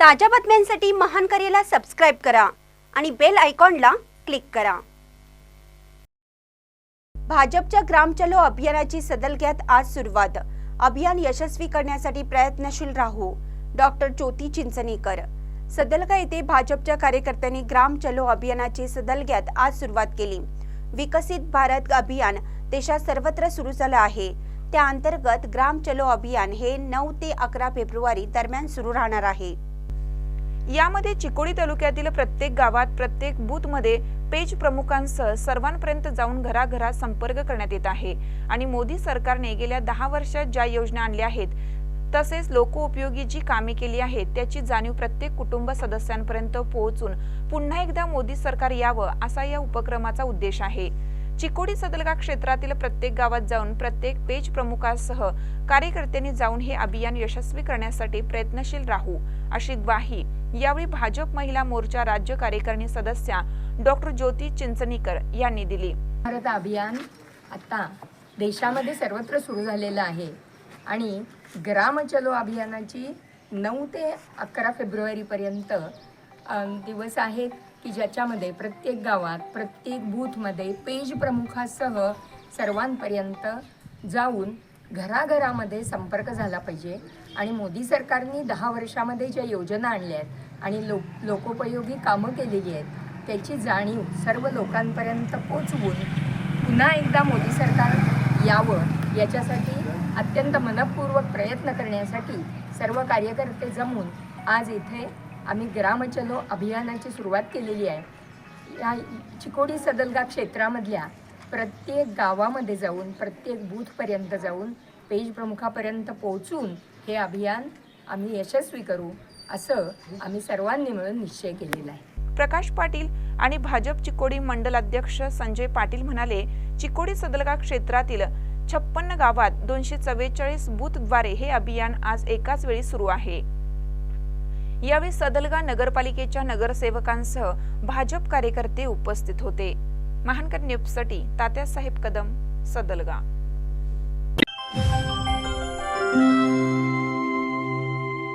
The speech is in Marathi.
ताज्या बातम्यांसाठी महान करेला सबस्क्राईब करा आणि बेल आयकॉनला क्लिक करा. भाजपच्या ग्राम चलो अभियानाची सदलग्यात आज सुरुवात. अभियान यशस्वी करण्यासाठी प्रयत्नशील राहू डॉक्टर ज्योती चिंचणीकर. सदलगा येथे भाजपच्या कार्यकर्त्यांनी ग्राम चलो अभियानाची सदलग्यात आज सुरुवात केली. विकसित भारत अभियान देशात सर्वत्र सुरू झालं आहे. त्या अंतर्गत ग्राम चलो अभियान हे नऊ ते अकरा फेब्रुवारी दरम्यान सुरू राहणार आहे. यामध्ये चिकोडी तालुक्यातील प्रत्येक गावात प्रत्येक बूथमध्ये पेज प्रमुखांसह सर्वांपर्यंत जाऊन घराघरात संपर्क करण्यात येत आहे. आणि मोदी सरकारने गेल्या दहा वर्षात ज्या योजना आणल्या आहेत तसेच लोकोपयोगी जी कामे केली आहेत त्याची जाणीव प्रत्येक कुटुंब सदस्यांपर्यंत पोहोचून पुन्हा एकदा मोदी सरकार यावं असा या उपक्रमाचा उद्देश आहे. चिकोडी सदलगा क्षेत्रातील प्रत्येक गावात जाऊन प्रत्येक पेज प्रमुखासह कार्यकर्त्यांनी जाऊन हे अभियान यशस्वी करण्यासाठी प्रयत्नशील राहू अशी ग्वाही यावेळी भाजप महिला मोर्चा राज्य कार्यकारिणी सदस्या डॉक्टर ज्योती चिंचणीकर यांनी दिली. भारत अभियान आता देशामध्ये सर्वत्र सुरू झालेलं आहे आणि ग्राम चलो अभियानाची नऊ ते अकरा फेब्रुवारीपर्यंत दिवस आहेत की ज्याच्यामध्ये प्रत्येक गावात प्रत्येक बूथमध्ये पेज प्रमुखासह सर्वांपर्यंत जाऊन घराघरामध्ये संपर्क झाला पाहिजे. आणि मोदी सरकारने दहा वर्षामध्ये ज्या योजना आणल्या आहेत आणि लो लोकोपयोगी कामं केलेली आहेत त्याची जाणीव सर्व लोकांपर्यंत पोचवून पुन्हा एकदा मोदी सरकार यावं याच्यासाठी अत्यंत मनपूर्वक प्रयत्न करण्यासाठी सर्व कार्यकर्ते जमून आज इथे आम्ही ग्रामचलो अभियानाची सुरुवात केलेली आहे. या चिकोडी सदलगा क्षेत्रामधल्या प्रत्येक गावामध्ये जाऊन प्रत्येक बूथपर्यंत जाऊन पेज प्रमुखापर्यंत पोहोचून हे अभियान आम्ही यशस्वी करू असं आम्ही सर्वांनी मिळून निश्चय केलेला आहे. प्रकाश पाटील आणि भाजप चिकोडी मंडल अध्यक्ष संजय पाटील म्हणाले चिकोडी सदलगा क्षेत्रातील छप्पन्न गावात दोनशे चव्वेचाळीस बूथद्वारे हे अभियान आज एकाच वेळी सुरू आहे. यावेळी सदलगा नगरपालिकेच्या नगरसेवकांसह भाजप कार्यकर्ते उपस्थित होते. महानकर न्यूजसाठी तात्यासाहेब कदम सदलगा